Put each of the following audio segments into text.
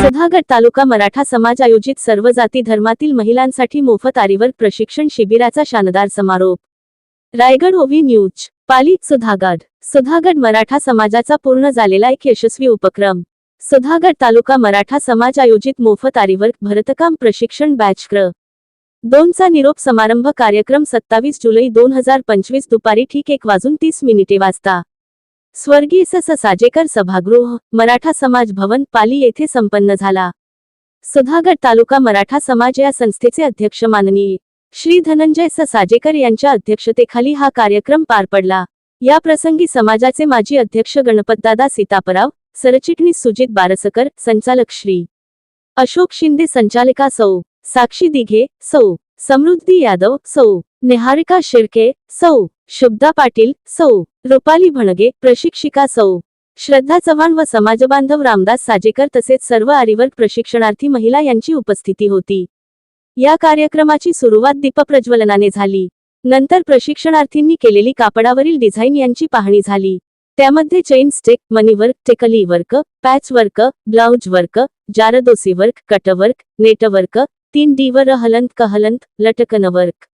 सुधागड तालुका मराठा समाज आयोजित सर्व जाती धर्मातील महिलांसाठी मोफत आरीवर प्रशिक्षण शिबिराचा शानदार समारोप. रायगड ओव्ही न्यूज पाली सुधागड सुधागड मराठा समाजाचा पूर्ण झालेला एक यशस्वी उपक्रम. सुधागड तालुका मराठा समाज आयोजित मोफत आरीवर भरतकाम प्रशिक्षण बॅच क्र. दोनचा निरोप समारंभ कार्यक्रम सत्तावीस जुलै दोन हजार पंचवीस दुपारी ठीक एक वाजून तीस मिनिटे वाजता. स्वर्गीय स स साजेकर सभागृह मराठा समाज भवन पाली येथे संपन्न झाला. सुधागड तालुका मराठा समाज या संस्थेचे अध्यक्ष माननीय श्री धनंजय स साजेकर यांच्या अध्यक्षतेखाली हा कार्यक्रम पार पडला. या प्रसंगी समाजाचे माजी अध्यक्ष गणपतदादा सीतापराव सरचिटणीस सुजित बारसकर संचालक श्री अशोक शिंदे संचालिका सौ साक्षी दिघे सौ समृद्धी यादव सौ निहारिका शिर्के सौ. शुभदा पाटील सौ. रुपाली भणगे प्रशिक्षिका सौ. श्रद्धा चव्हाण व समाजबांधव रामदास साजेकर तसेच सर्व आरीवर्क प्रशिक्षणार्थी महिला यांची उपस्थिती होती. या कार्यक्रमाची सुरुवात दीपप्रज्वलनाने झाली. नंतर प्रशिक्षणार्थींनी केलेली कापडावरील डिझाईन यांची पाहणी झाली. त्यामध्ये चेन स्टिक मनीवर्क टेकली work patch work blouse work zardozi work cutwork net work तीन डी वर हलंत कहलंत लटकन work.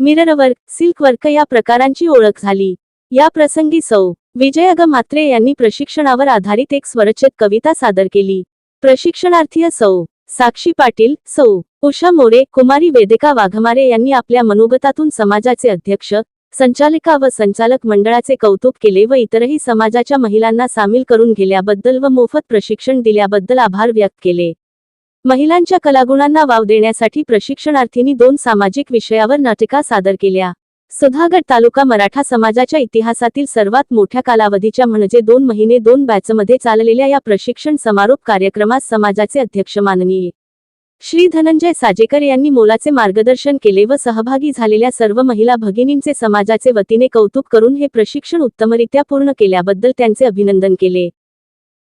Mirror work silk work या प्रकारांची ओळख झाली. या प्रसंगी सौ. विजय अग मात्रे यांनी प्रशिक्षणावर आधारित एक स्वरचित कविता सादर केली. प्रशिक्षणार्थी सौ. साक्षी पाटील सौ. उषा मोरे कुमारी वेदिका वाघमारे यांनी आपल्या मनोगतातून समाजाचे अध्यक्ष संचालिका व संचालक मंडळाचे कौतुक केले व इतरही समाजाच्या महिलांना सामील करून गेल्याबद्दल व मोफत प्रशिक्षण दिल्याबद्दल आभार व्यक्त केले. महिलांच्या कलागुणांना वाव देण्यासाठी प्रशिक्षणार्थींनी दोन सामाजिक विषयावर नाटिका सादर केल्या. सुधागड तालुका मराठा समाजाच्या इतिहासातील सर्वात मोठ्या कालावधीच्या म्हणजे दोन महिने दोन बॅचमध्ये चाललेल्या या प्रशिक्षण समारोप कार्यक्रमास समाजाचे अध्यक्ष माननीय श्री धनंजय साजेकर यांनी मोलाचे मार्गदर्शन केले व सहभागी झालेल्या सर्व महिला भगिनींचे समाजाचे वतीने कौतुक करून हे प्रशिक्षण उत्तमरित्या पूर्ण केल्याबद्दल त्यांचे अभिनंदन केले.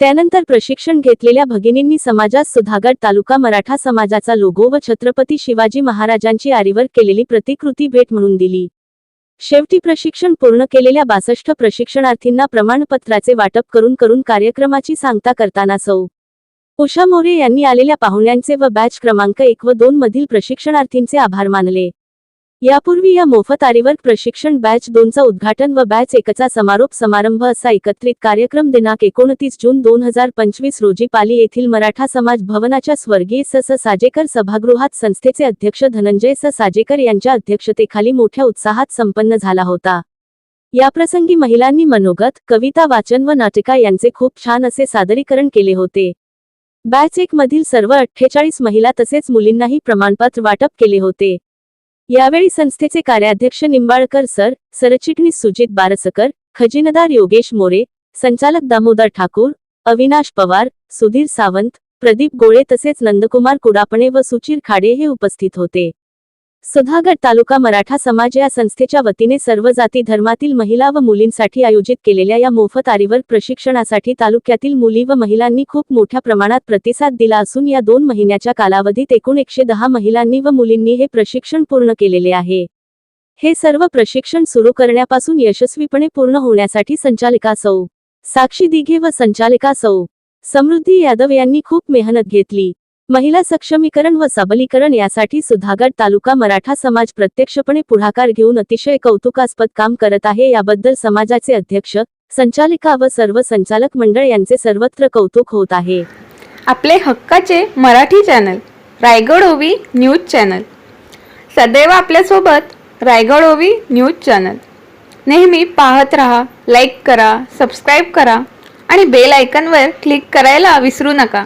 त्यानंतर प्रशिक्षण घेतलेल्या भगिनींनी समाजात सुधागड तालुका मराठा समाजाचा लोगो व छत्रपती शिवाजी महाराजांची आरीवर केलेली प्रतिकृती भेट म्हणून दिली. शेवटी प्रशिक्षण पूर्ण केलेल्या बासष्ट प्रशिक्षणार्थींना प्रमाणपत्राचे वाटप करून करून कार्यक्रमाची सांगता करताना सौ. उषा मोरे यांनी आलेल्या पाहुण्यांचे व बॅच क्रमांक एक व दोन मधील प्रशिक्षणार्थींचे आभार मानले. यापूर्वी या मोफत आरीवर्क प्रशिक्षण बॅच दोनचा उद्घाटन व बॅच एकचा समारोप समारंभ असा एकत्रित कार्यक्रम दिनांक एकोणतीस जून दोन हजार पंचवीस रोजी पाली येथील मराठा समाज भवनाच्या स्वर्गीय स. स. साजेकर सभागृहात संस्थेचे अध्यक्ष धनंजय स. साजेकर यांच्या अध्यक्षतेखाली मोठ्या उत्साहात संपन्न झाला होता. याप्रसंगी महिलांनी मनोगत कविता वाचन व नाटिका यांचे खूप छान असे सादरीकरण केले होते. बॅच एक मधील सर्व अठ्ठेचाळीस महिला तसेच मुलींनाही प्रमाणपत्र वाटप केले होते. यावेळी संस्थेचे कार्याध्यक्ष निंबाळकर सर सरचिटणीस सुजित बारसकर खजिनदार योगेश मोरे संचालक दामोदर ठाकूर अविनाश पवार सुधीर सावंत प्रदीप गोळे तसेच नंदकुमार कुडापणे व सुचीर खाडे हे उपस्थित होते. सुधागड तालुका मराठा समाज या संस्थेच्या वतीने सर्व जाती धर्मातील महिला व मुलींसाठी आयोजित केलेल्या या मोफत आरीवर प्रशिक्षणासाठी तालुक्यातील मुली व महिलांनी खूप मोठ्या प्रमाणात प्रतिसाद दिला असून या दोन महिन्याच्या कालावधीत एकूण एकशे दहा महिलांनी व मुलींनी हे प्रशिक्षण पूर्ण केलेले आहे. हे सर्व प्रशिक्षण सुरू करण्यापासून यशस्वीपणे पूर्ण होण्यासाठी संचालिका सौ. साक्षी दिघे व संचालिका सौ. समृद्धी यादव यांनी खूप मेहनत घेतली. महिला सक्षमीकरण व सबलीकरण यासाठी सुधागड तालुका मराठा समाज प्रत्यक्षपणे पुढाकार घेऊन अतिशय कौतुकास्पद काम करत आहे. याबद्दल समाजाचे अध्यक्ष संचालिका व सर्व संचालक मंडळ यांचे सर्वत्र कौतुक होत आहे. आपले हक्काचे मराठी चॅनल रायगड ओवी न्यूज चॅनल. सदैव आपल्यासोबत रायगड ओवी न्यूज चॅनल. नेहमी पाहत रहा लाईक करा सबस्क्राईब करा आणि बेल आयकनवर क्लिक करायला विसरू नका.